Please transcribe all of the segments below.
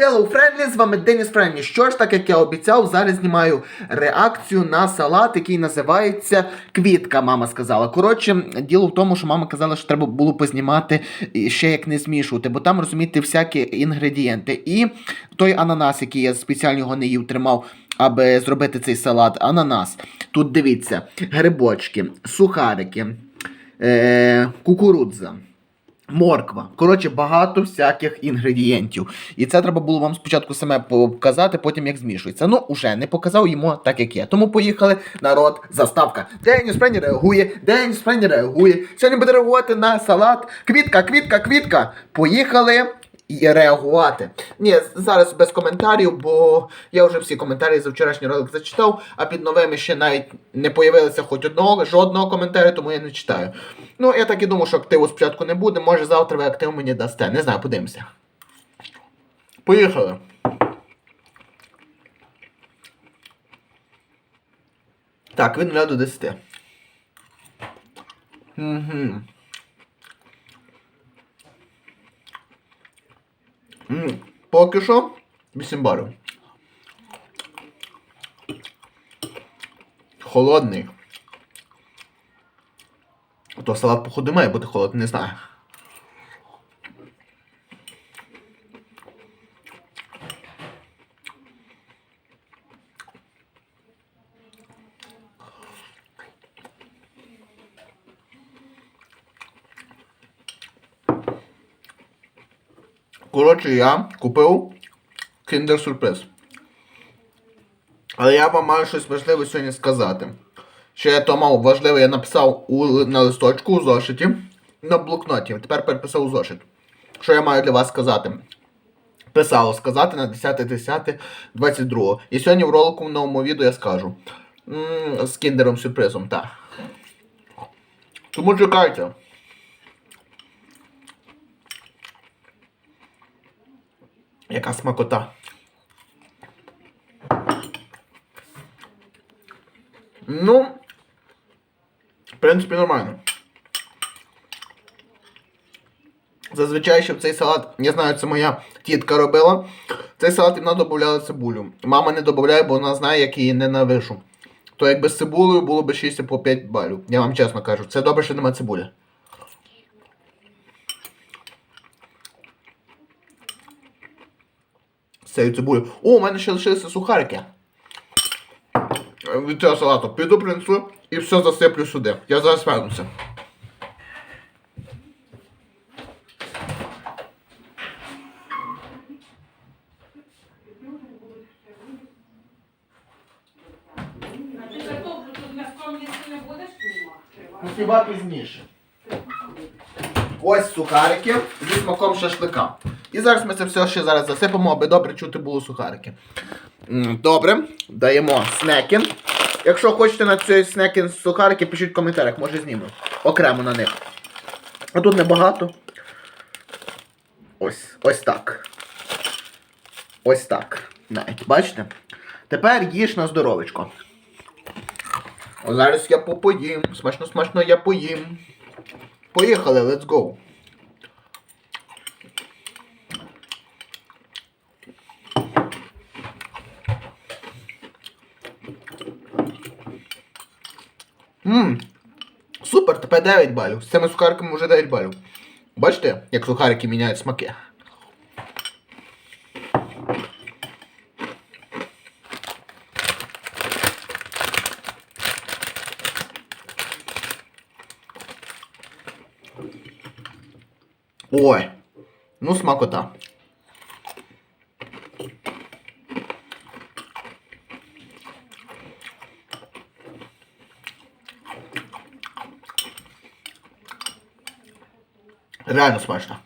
Hello, Friendly, з вами Деніс Френлі. Що ж, так як я обіцяв, зараз знімаю реакцію на салат, який називається Квітка, мама сказала. Коротше, діло в тому, що мама казала, що треба було познімати ще як не змішувати, бо там, розумієте, всякі інгредієнти. І той ананас, який я спеціально його не їв, тримав, аби зробити цей салат, ананас. Тут дивіться, грибочки, сухарики, е- кукурудза. Морква. Коротше, багато всяких інгредієнтів. І це треба було вам спочатку саме показати, потім як змішується. Ну, уже не показав йому так, як є. Тому поїхали, народ, заставка. День Френі реагує, день Френі реагує. Сьогодні буде реагувати на салат. Квітка, квітка, квітка. Поїхали. І реагувати. Ні, зараз без коментарів, бо я вже всі коментарі за вчорашній ролик зачитав, а під новими ще навіть не появилося хоч одного, жодного коментаря, тому я не читаю. Ну, я так і думаю, що активу спочатку не буде, може завтра ви актив мені дасте. Не знаю, подивимося. Поїхали. Так, від 0 до 10. Угу. Поки що 8 барів. Холодний. То салат, походу, має бути холодний, не знаю. Коротше, я купив Kinder Surprise. Але я вам маю щось важливе сьогодні сказати. Що я то мав важливе, я написав у, на листочку у зошиті на блокноті. Тепер переписав у зошит. Що я маю для вас сказати? Писало сказати на 10.10.22. І сьогодні в ролику в новому відео я скажу. М, з кіндером сюрпризом, так. Тому чекайте. Яка смакота. Ну, в принципі, нормально. Зазвичай, щоб цей салат, я знаю, це моя тітка робила. Цей салат вона додавала цибулю. Мама не додає, бо вона знає, як її ненавижу. То якби з цибулею було б 6 по 5 балів. Я вам чесно кажу. Це добре, що нема цибулі. Цією цибулею. О, у мене ще лишилися сухарики. Від цього салату. Піду принесу і все засиплю сюди. Я зараз вернуся. Ну, хіба пізніше. Ось сухарики зі смаком шашлика. І зараз ми це все ще зараз засипемо, аби добре чути було сухарики. Добре, даємо снеки. Якщо хочете на цей снеки сухарики, пишіть в коментарях, може зніму. Окремо на них. А тут небагато. Ось, ось так. Ось так. Навіть, бачите? Тепер їж на здоровечко. О, зараз я попоїм. Смачно, смачно я поїм. Поїхали, let's go. Ммм. Супер, тепер 9 балів. З цими сухариками вже 9 балів. Бачите, як сухарики міняють смаки? Ой, ну смакота. Реально смачно.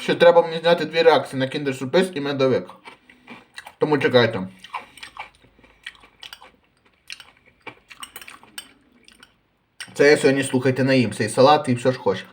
Ще треба мені зняти дві реакції на Kinder Surprise і медовик. Тому чекайте. Це я сьогодні слухайте наїм цей салат і все ж хоче.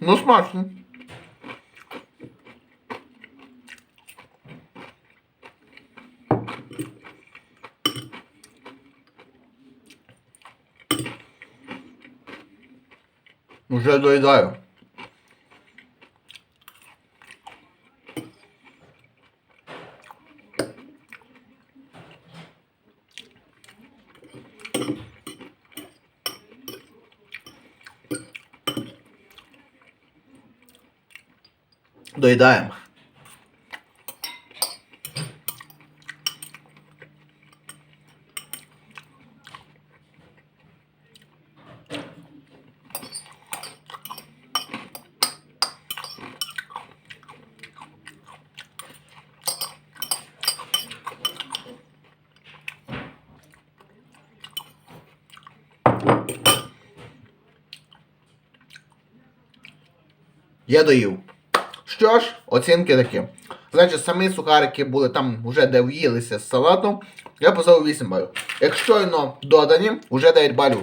Meus machos, hein? Um G2. Доїдаємо. Я доїв. Що ж, оцінки такі. Значить, самі сухарики були там вже де в'їлися з салатом. Я поставив 8 балів. Як щойно додані, вже 9 балів.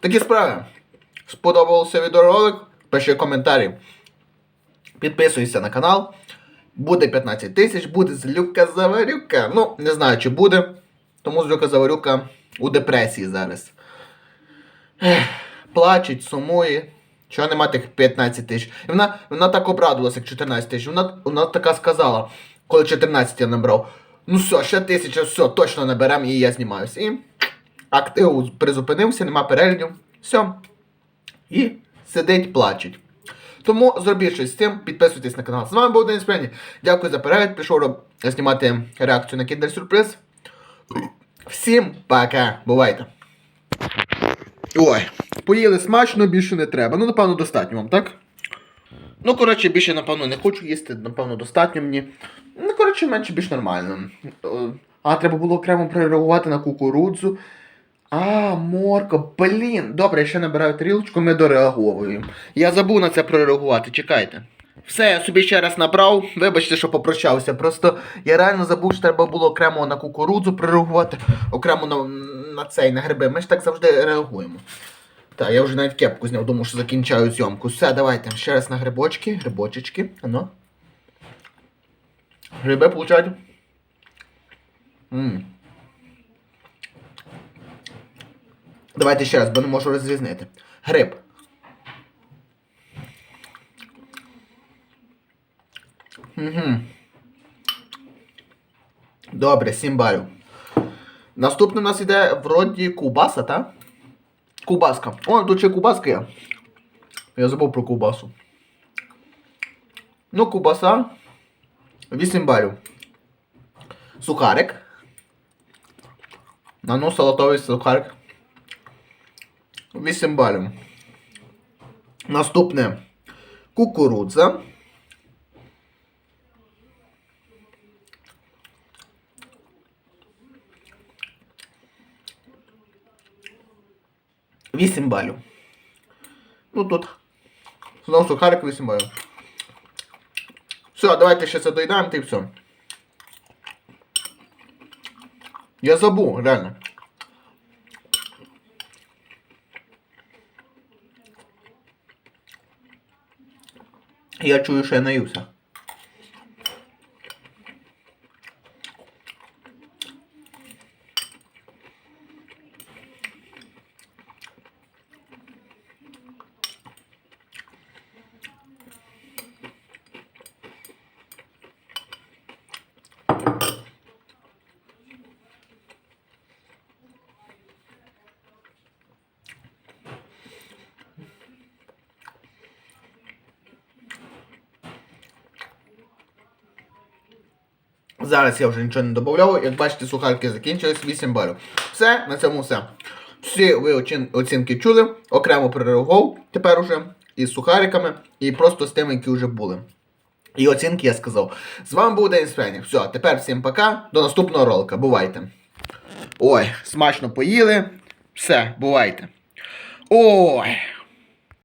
Такі справи. Сподобався відеоролик? Пиши коментарі. Підписуйся на канал. Буде 15 тисяч, буде злюка заварюка. Ну, не знаю, чи буде. Тому злюка заварюка у депресії зараз. Ех, плачеть, сумує. Чого нема тих 15 тисяч? І вона, вона так обрадувалася, як 14 тисяч. Вона, вона така сказала, коли 14 я набрав. Ну все, ще тисяча, все, точно наберемо і я знімаюся. І актив призупинився, нема переглядів. Все. І сидить, плачуть. Тому зробіть щось з цим, підписуйтесь на канал. З вами був Денис Прені. Дякую за перегляд. Пішов знімати реакцію на Kinder Сюрприз. Всім пока. Бувайте. Ой, поїли смачно, більше не треба. Ну, напевно, достатньо вам, так? Ну, коротше, більше, напевно, не хочу їсти, напевно, достатньо мені. Ну, коротше, менше більш нормально. А, треба було окремо прореагувати на кукурудзу. А, морко, блін. Добре, я ще набираю тарілочку, ми дореаговуємо. Я забув на це прореагувати, чекайте. Все, я собі ще раз набрав. Вибачте, що попрощався. Просто я реально забув, що треба було окремо на кукурудзу прореагувати, окремо на, на цей, на гриби. Ми ж так завжди реагуємо. Так, я вже навіть кепку зняв, думав, що закінчаю зйомку. Все, давайте. Ще раз на грибочки, грибочечки. Ано. Гриби получають. Давайте ще раз, бо не можу розрізнити. Гриб. Угу. Добре, 7 балів. Наступне у нас іде вроді кубаса, так? Кубаска. О, тут ще кубаска є. Я забув про кубасу. Ну, кубаса. 8 балів. Сухарик. А ну, салатовий сухарик. 8 балів. Наступне кукурудза. Вісім балів. Ну тут. Знову сухарик 8 балів. Все, давайте ще це доїдаємо, і все. Я забув, реально. Я чую, що я наївся. Зараз я вже нічого не додавав. Як бачите, сухарки закінчились 8 балів. Все, на цьому все. Всі ви оцінки чули, окремо перерогов тепер уже із сухариками, і просто з тими, які вже були. І оцінки я сказав. З вами був Денис Френів. Все, тепер всім пока. До наступного ролика. Бувайте. Ой, смачно поїли. Все, бувайте. Ой.